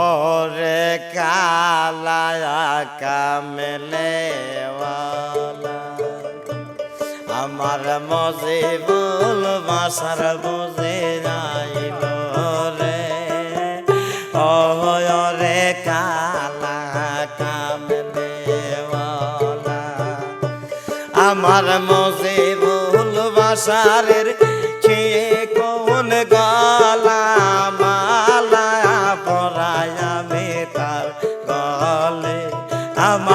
ওরে কালায়া কামলে আমার মজিবুল বাসার বুঝে যাইল রে ওরে কালা কামলে আমার মজিবুল বাসারের খেয়ে কোন গলা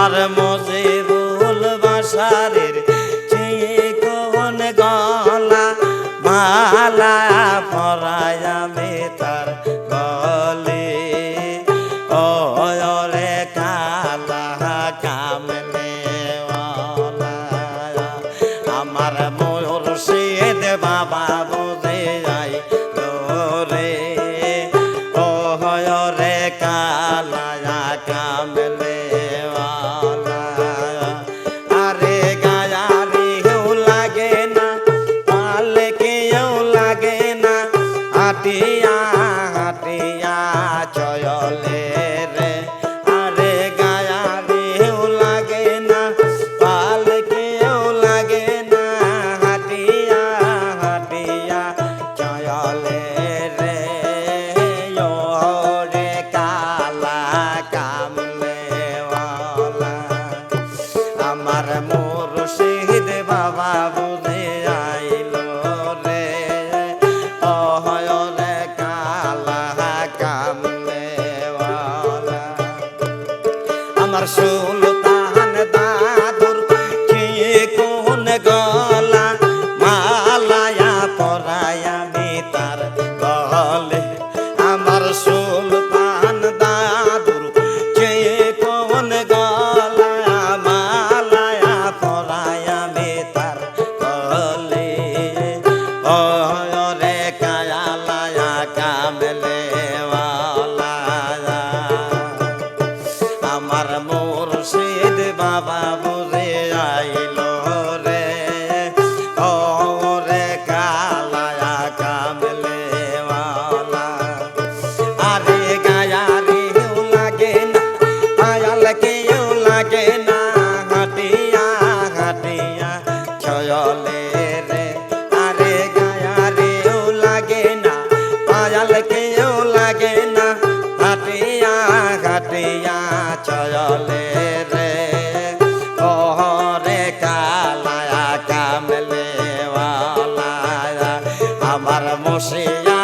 আমার মজে ভুল বাসারের চেয়ে কোন গলা মালা হাটিয়া চয়লে আমার সুলতান দাদুর কি কোন গলা মালায়া পরায়া তার গলে। আমার সুলতান দাদুর কে কোন গলা মালায়া পরায়া তার গলে। ও রে কায়ালায়া কামলে ছয়লে রে, আরে গায়ারি লাগে না আয়াল কেউ লাগে না, হাটিয়া হাটিয়া ছয়লে রে। ও রে কালায়া কামলে আমার মুশিয়ার